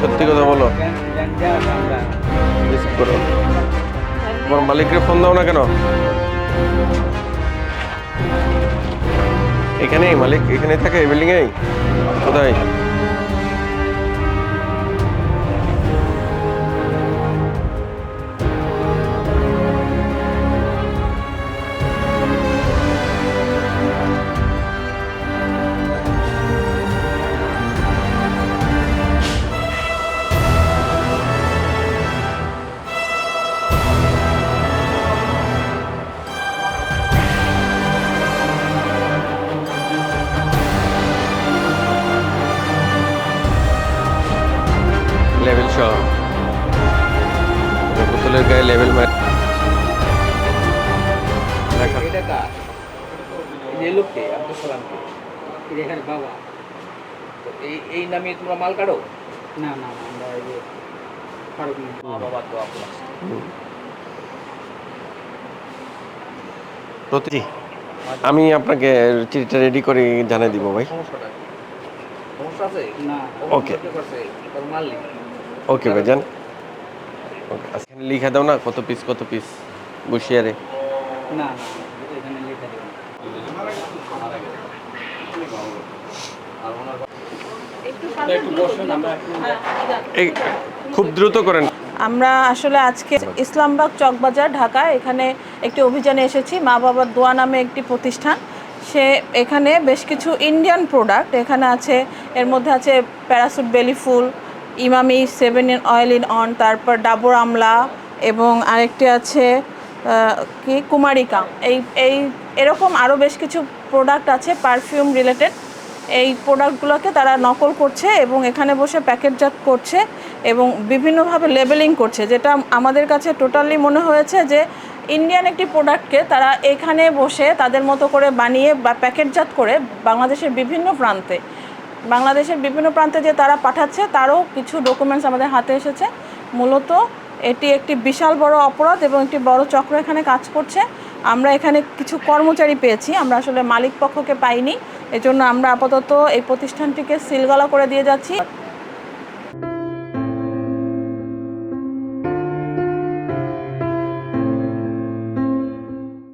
সত্যি কথা বলো? তোমার মালিককে ফোন দাও না কেন? এখানেই মালিক, এখানেই থাকে এই? কোথায়? গায়ে লেভেল মার। লেখা এটা কার? এই লোককে আব্দুল সালামকে এটা বাবা। এই এই নামে তোমরা মাল কাটো? না না না, আমরা এই যে ফারুক বাবা তো আপনার প্রতি আমি আপনাকে চিঠিটা রেডি করে জানিয়ে দিব ভাই। সমস্যাটা কি? সমস্যা আছে? না। Okay. ও করছে, তোর মাল নেই। ওকে ভাই যান আজকে লিখে দাও না কত পিস কত পিস বসিয়ারে। না না এখানে লেখা দেবেন আমরা খুব দ্রুত করেন। আমরা আসলে আজকে ইসলামবাগ চকবাজার ঢাকা এখানে একটি অভিযানে এসেছি মা বাবার দোয়া নামে একটি প্রতিষ্ঠান। সে এখানে বেশ কিছু ইন্ডিয়ান প্রোডাক্ট এখানে আছে এর মধ্যে আছে প্যারাসুট বেলি ফুল Emami seven in oil in one, তারপর ডাবর আমলা এবং আরেকটি আছে কি? কুমারিকা। এই এই, এরকম আরও বেশ কিছু প্রোডাক্ট আছে পারফিউম রিলেটেড এই প্রোডাক্টগুলোকে তারা নকল করছে এবং এখানে বসে প্যাকেটজাত করছে এবং বিভিন্নভাবে লেবেলিং করছে, যেটা আমাদের কাছে টোটালি মনে হয়েছে যে ইন্ডিয়ান একটি প্রোডাক্টকে তারা এখানে বসে তাদের মতো করে বানিয়ে বা প্যাকেটজাত করে বাংলাদেশের বিভিন্ন প্রান্তে। বাংলাদেশের বিভিন্ন প্রান্তে যে তারা পাঠাচ্ছে, তারও কিছু ডকুমেন্টস আমাদের হাতে এসেছে। মূলত এটি একটি বিশাল বড় অপরাধ এবং একটি বড় চক্র এখানে কাজ করছে। আমরা এখানে কিছু কর্মচারী পেয়েছি, আমরা আসলে মালিক পক্ষকে পাইনি। এজন্য আমরা আপাতত এই প্রতিষ্ঠানটিকে সিলগলা করে দিয়ে যাচ্ছি।